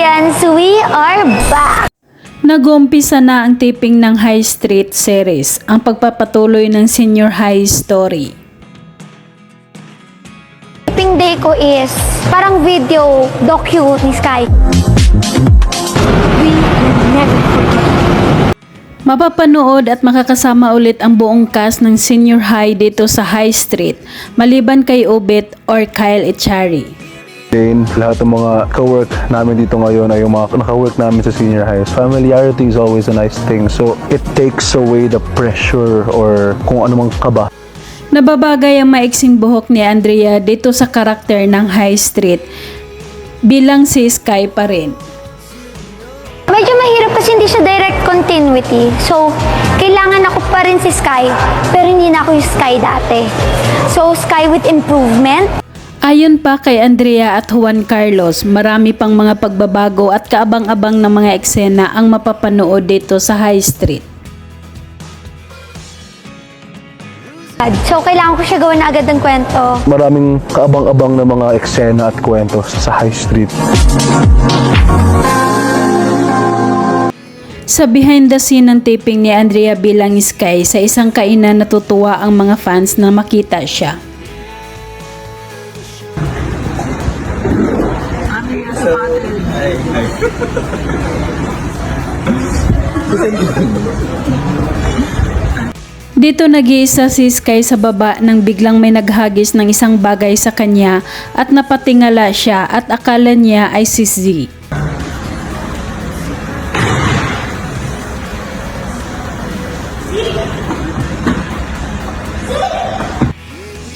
Koreans, we are back! Nag-uumpisa na ang taping ng High Street series, ang pagpapatuloy ng senior high story. Taping day ko is parang video docu ni Sky. We never. Mapapanood at makakasama ulit ang buong cast ng senior high dito sa High Street, maliban kay Obet or Kyle Echari. Dane, lahat ng mga ka-work namin dito ngayon ay yung mga naka-work namin sa senior high. Familiarity is always a nice thing. So, it takes away the pressure or kung anumang kaba. Nababagay ang maiksing buhok ni Andrea dito sa karakter ng High Street bilang si Sky pa rin. Medyo mahirap kasi hindi siya direct continuity. So, kailangan ako pa rin si Sky, pero hindi na ako yung Sky dati. So, Sky with improvement. Ayon pa kay Andrea at Juan Carlos, marami pang mga pagbabago at kaabang-abang na mga eksena ang mapapanood dito sa High Street. So, kailangan ko siya gawin na agad ng kwento. Maraming kaabang-abang na mga eksena at kwento sa high street. Sa behind the scene ng taping ni Andrea bilang Sky, sa isang kainan natutuwa ang mga fans na makita siya. Dito nag-iisa si Sky sa baba nang biglang may naghagis ng isang bagay sa kanya at napatingala siya at akala niya ay si Z.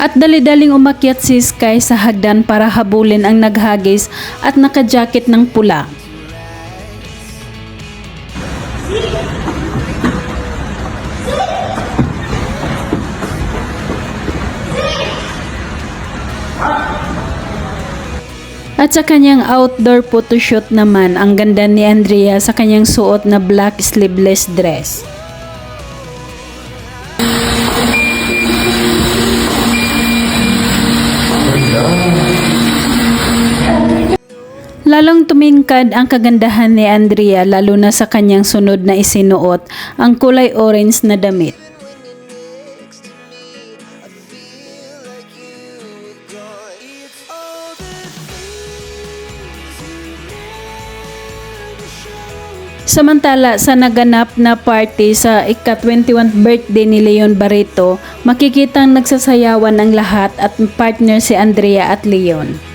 At dali-daling umakyat si Sky sa hagdan para habulin ang naghagis at nakajakit ng pula. At sa kanyang outdoor photoshoot naman, ang ganda ni Andrea sa kanyang suot na black sleeveless dress. Lalong tumingkad ang kagandahan ni Andrea lalo na sa kanyang sunod na isinuot, ang kulay orange na damit. Samantala sa naganap na party sa ika-21 birthday ni Leon Barreto, makikitang nagsasayawan ang lahat at partner si Andrea at Leon.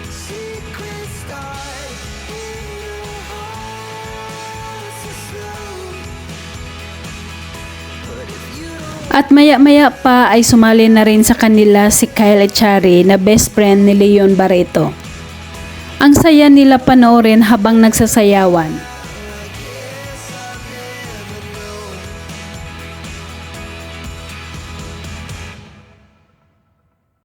At maya-maya pa ay sumali na rin sa kanila si Kyle Echari na best friend ni Leon Barreto. Ang saya nila panoorin habang nagsasayawan.